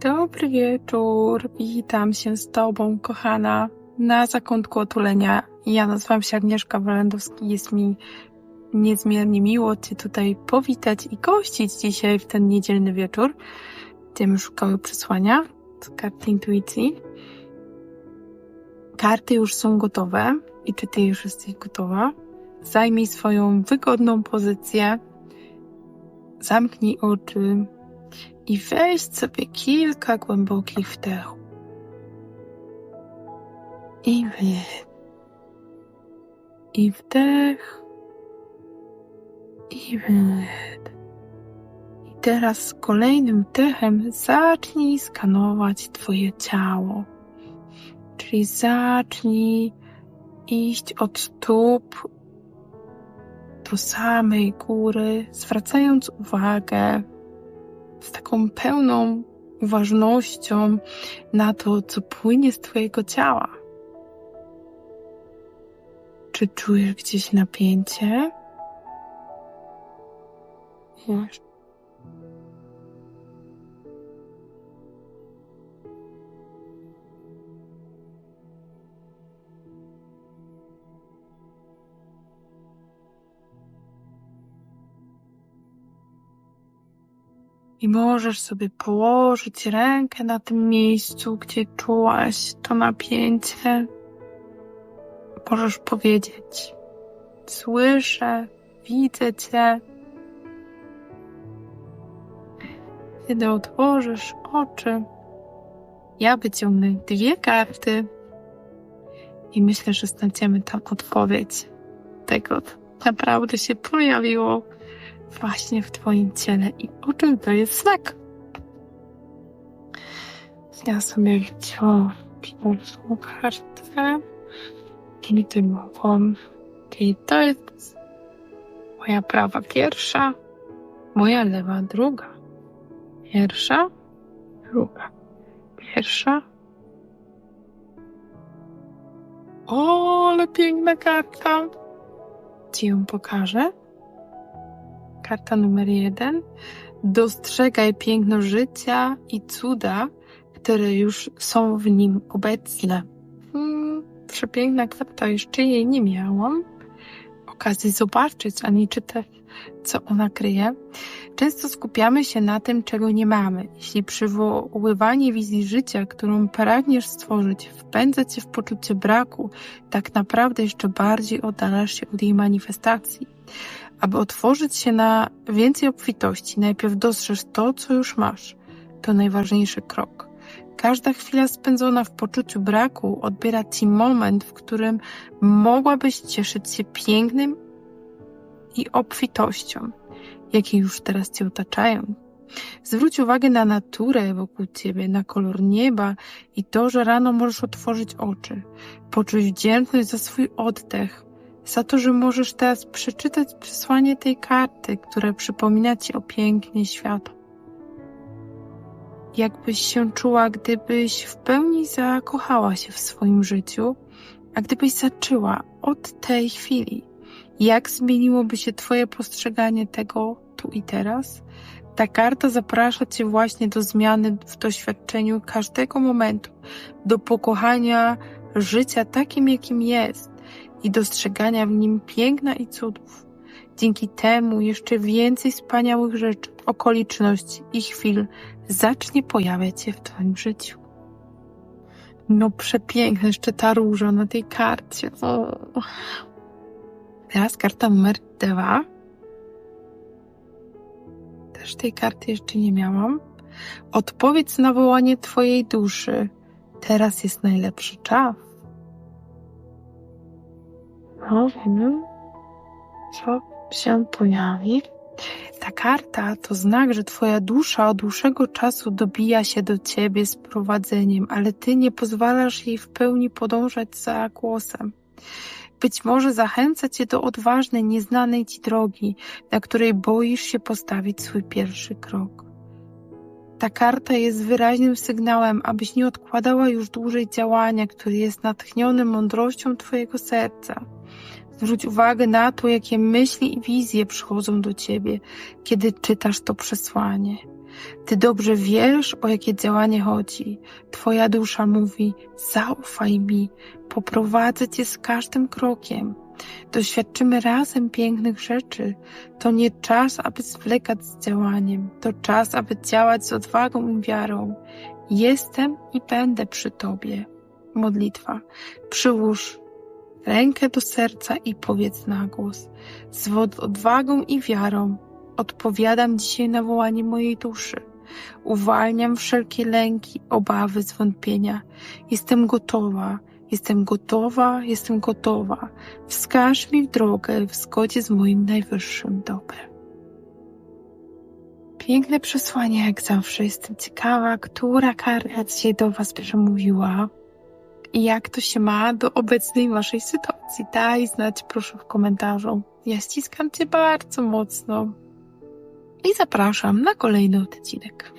Dobry wieczór, witam się z Tobą, kochana, na zakątku otulenia. Ja nazywam się Agnieszka Walendowski, jest mi niezmiernie miło Cię tutaj powitać i gościć dzisiaj w ten niedzielny wieczór. Będziemy szukały przesłania z karty intuicji. Karty już są gotowe i czy Ty już jesteś gotowa? Zajmij swoją wygodną pozycję, zamknij oczy i weź sobie kilka głębokich wdechów. I wydech. I wdech. I wydech. I teraz z kolejnym wdechem zacznij skanować Twoje ciało. Czyli zacznij iść od stóp do samej góry, zwracając uwagę z taką pełną uważnością na to, co płynie z Twojego ciała. Czy czujesz gdzieś napięcie? Jeszcze. I możesz sobie położyć rękę na tym miejscu, gdzie czułaś to napięcie. Możesz powiedzieć: Słyszę, widzę Cię. Kiedy otworzysz oczy, ja wyciągnę dwie karty i myślę, że znajdziemy tam odpowiedź tego, co naprawdę się pojawiło właśnie w Twoim ciele i o czym to jest znak. Ja sobie wziąłam pierwszą kartę i drugą, czyli to jest moja prawa pierwsza, moja lewa druga. Pierwsza, druga. Pierwsza. O, ale piękna karta. Ci ją pokażę. Karta numer jeden. Dostrzegaj piękno życia i cuda, które już są w nim obecne. Hmm, przepiękna karta, jeszcze jej nie miałam okazji zobaczyć ani czytać, co ona kryje. Często skupiamy się na tym, czego nie mamy. Jeśli przywoływanie wizji życia, którą pragniesz stworzyć, wpędza cię w poczucie braku, tak naprawdę jeszcze bardziej oddalasz się od jej manifestacji. Aby otworzyć się na więcej obfitości, najpierw dostrzeż to, co już masz. To najważniejszy krok. Każda chwila spędzona w poczuciu braku odbiera ci moment, w którym mogłabyś cieszyć się pięknym i obfitością, jakie już teraz cię otaczają. Zwróć uwagę na naturę wokół ciebie, na kolor nieba i to, że rano możesz otworzyć oczy. Poczuć wdzięczność za swój oddech, za to, że możesz teraz przeczytać przesłanie tej karty, które przypomina ci o pięknie świata. Jakbyś się czuła, gdybyś w pełni zakochała się w swoim życiu, a gdybyś zaczęła od tej chwili, jak zmieniłoby się Twoje postrzeganie tego tu i teraz? Ta karta zaprasza Cię właśnie do zmiany w doświadczeniu każdego momentu, do pokochania życia takim, jakim jest i dostrzegania w nim piękna i cudów. Dzięki temu jeszcze więcej wspaniałych rzeczy, okoliczności i chwil zacznie pojawiać się w Twoim życiu. No przepiękna jeszcze ta róża na tej karcie. O. Teraz karta numer dwa. Też tej karty jeszcze nie miałam. Odpowiedz na wołanie Twojej duszy. Teraz jest najlepszy czas. No wiem, co się pojawi. Ta karta to znak, że Twoja dusza od dłuższego czasu dobija się do Ciebie z prowadzeniem, ale Ty nie pozwalasz jej w pełni podążać za głosem. Być może zachęca Cię do odważnej, nieznanej Ci drogi, na której boisz się postawić swój pierwszy krok. Ta karta jest wyraźnym sygnałem, abyś nie odkładała już dłużej działania, które jest natchnione mądrością Twojego serca. Zwróć uwagę na to, jakie myśli i wizje przychodzą do ciebie, kiedy czytasz to przesłanie. Ty dobrze wiesz, o jakie działanie chodzi. Twoja dusza mówi: zaufaj mi, poprowadzę cię z każdym krokiem. Doświadczymy razem pięknych rzeczy. To nie czas, aby zwlekać z działaniem. To czas, aby działać z odwagą i wiarą. Jestem i będę przy Tobie. Modlitwa. Przyłóż rękę do serca i powiedz na głos. Z odwagą i wiarą odpowiadam dzisiaj na wołanie mojej duszy. Uwalniam wszelkie lęki, obawy, zwątpienia. Jestem gotowa, jestem gotowa, jestem gotowa. Wskaż mi drogę w zgodzie z moim najwyższym dobrem. Piękne przesłanie, jak zawsze. Jestem ciekawa, która karta dzisiaj do Was przemówiła i jak to się ma do obecnej Waszej sytuacji. Daj znać proszę w komentarzu. Ja ściskam Cię bardzo mocno i zapraszam na kolejny odcinek.